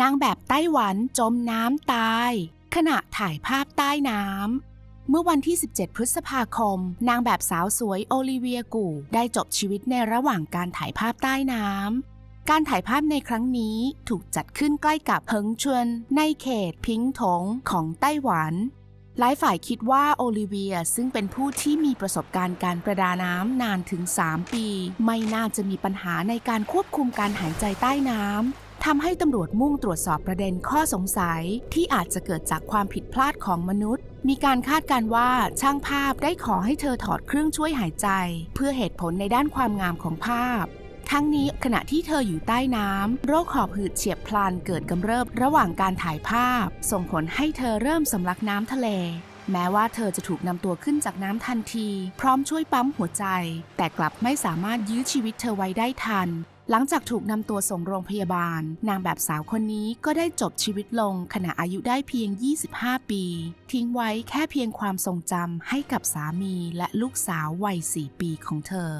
นางแบบไต้หวันจมน้ำตาย ขณะถ่ายภาพใต้น้ำ เมื่อวันที่ 17 พฤษภาคม นางแบบสาวสวยโอลิเวียกูได้จบชีวิตในระหว่างการถ่ายภาพใต้น้ำ การถ่ายภาพในครั้งนี้ถูกจัดขึ้นใกล้กับเพิงชวนในเขตพิงถงของไต้หวันหลายฝ่ายคิดว่าโอลิเวียซึ่งเป็นผู้ที่มีประสบการณ์การประดาน้ำนานถึง 3 ปี ไม่น่าจะมีปัญหาในการควบคุมการหายใจใต้น้ำ ทำให้ตำรวจมุ่งตรวจสอบประเด็นข้อสงสัยที่อาจจะเกิดจากความผิดพลาดของมนุษย์ มีการคาดการ์ว่าช่างภาพได้ขอให้เธอถอดเครื่องช่วยหายใจ เพื่อเหตุผลในด้านความงามของภาพ ทั้งนี้ขณะที่เธออยู่ใต้น้ำโรคหอบหืดเฉียบพลันเกิดกำเริบระหว่างการถ่ายภาพ ส่งผลให้เธอเริ่มสำลักน้ำทะเลแม้ว่าเธอจะถูกนำตัวขึ้นจากน้ำทันที พร้อมช่วยปั๊มหัวใจ แต่กลับไม่สามารถยื้อชีวิตเธอไว้ได้ทัน หลังจากถูกนำตัวส่งโรงพยาบาล นางแบบสาวคนนี้ก็ได้จบชีวิตลงขณะอายุได้เพียง 25 ปี ทิ้งไว้แค่เพียงความทรงจำให้กับสามีและลูกสาววัย 4 ปีของเธอ